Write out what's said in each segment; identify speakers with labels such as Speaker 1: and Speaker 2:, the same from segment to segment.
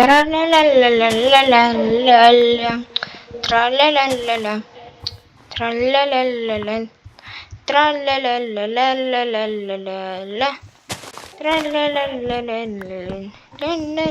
Speaker 1: tra la la la la la la la tra la la la la tra la la la la tra la la la la la la la la la tra la la la la la la la la la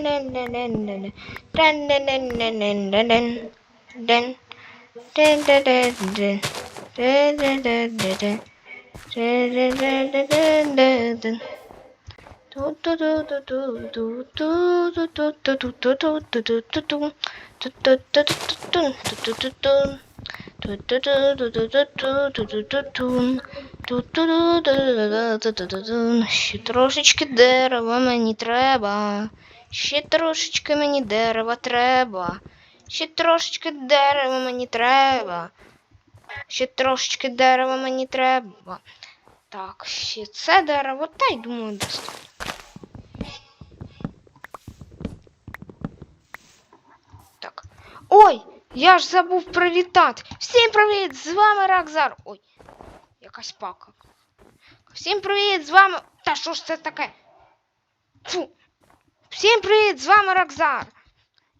Speaker 1: Ще трошечки дерева мені треба. Ще трошечки мені дерева треба. Ще трошечки дерева мені треба. Ще трошечки дерева мені треба. Так, ще це дерево, та й думаю, достатньо. Ой, я ж забув привітати. Всім привіт! З вами Ракзар. Ой, якась пака. Всім привіт! З вами. Та що ж це таке? Фу. Всім привіт! З вами Ракзар.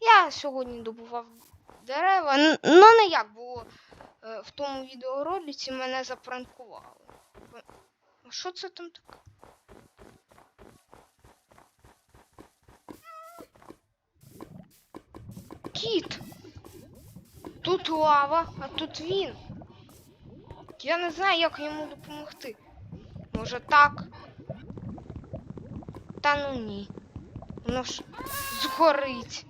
Speaker 1: Я сьогодні добував дерева. Ну не як було е, в тому відеоролиці мене запранкували. А що це там таке? Кіт! Тут лава, а тут він. Я не знаю, як йому допомогти. Може так? Та ну ні. Воно ж згорить.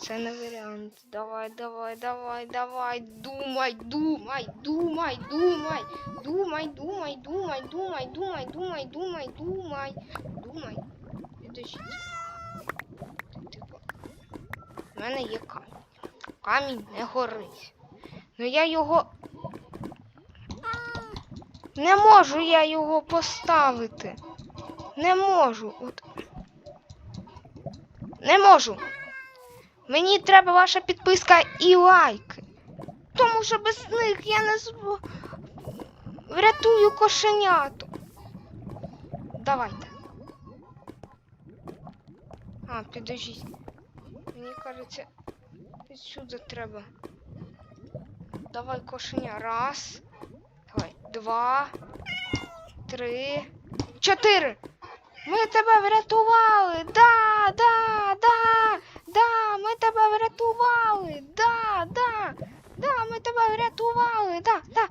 Speaker 1: Це не варіант. Давай, давай, давай, давай. Думай, думай, думай, думай. Думай, думай, думай, думай, думай, думай, думай, думай. Думай. Підождіть. Типу. У мене є камінь. Камінь не горить. Ну я його. Не можу я його поставити. Не можу. От. Не можу. Мені треба ваша підписка і лайки. Тому що без них я не зв... врятую кошеняту. Давайте. А, підождіть. Мені кажеться, відсюди треба. Давай кошеня. Раз. Давай. Два. Три. Чотири. Ми тебе врятували. Да, да, да, да, ми тебе врятували. Да, да, да, ми тебе врятували. Да, да.